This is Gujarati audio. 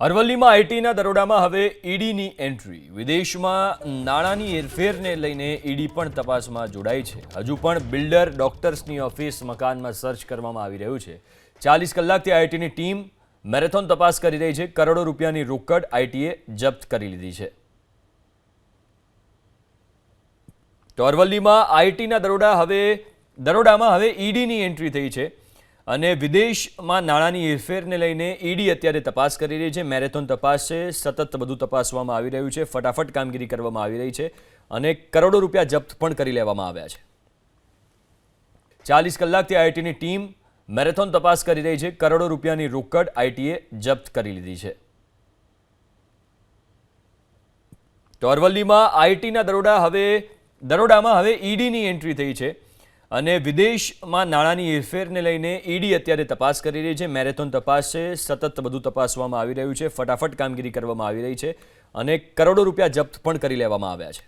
અરવલ્લીમાં આઈટીના દરોડામાં હવે ઈડીની એન્ટ્રી. વિદેશમાં નાણાંની હેરફેરને લઈને ઈડી પણ તપાસમાં જોડાઈ છે. હજુ પણ બિલ્ડર, ડોક્ટર્સની ઓફિસ મકાનમાં સર્ચ કરવામાં આવી રહ્યું છે. ચાલીસ કલાકથી આઈટીની ટીમ મેરેથોન તપાસ કરી રહી છે. કરોડો રૂપિયાની રોકડ આઈટીએ જપ્ત કરી લીધી છે. તો અરવલ્લીમાં આઈટીના દરોડા હવે, દરોડામાં હવે ઈડીની એન્ટ્રી થઈ છે. અને વિદેશમાં નાણાંની હેરફેરને લઈને ઈડી અત્યારે તપાસ કરી રહી છે. મેરેથોન તપાસ છે સતત બધું તપાસવામાં આવી રહ્યું છે. ફટાફટ કામગીરી કરવામાં આવી રહી છે અને કરોડો રૂપિયા જપ્ત પણ કરી લેવામાં આવ્યા છે. ચાલીસ કલાકથી આઈટીની ટીમ મેરેથોન તપાસ કરી રહી છે. કરોડો રૂપિયાની રોકડ આઈટીએ જપ્ત કરી લીધી છે. તો અરવલ્લીમાં આઈટીના દરોડા હવે, દરોડામાં હવે ઈડીની એન્ટ્રી થઈ છે. અને વિદેશમાં નાણાંની હેરફેરને લઈને ઈડી અત્યારે તપાસ કરી રહી છે, મેરેથોન તપાસ છે, સતત બધું તપાસવામાં આવી રહ્યું છે, ફટાફટ કામગીરી કરવામાં આવી રહી છે અને કરોડો રૂપિયા જપ્ત પણ કરી લેવામાં આવ્યા છે.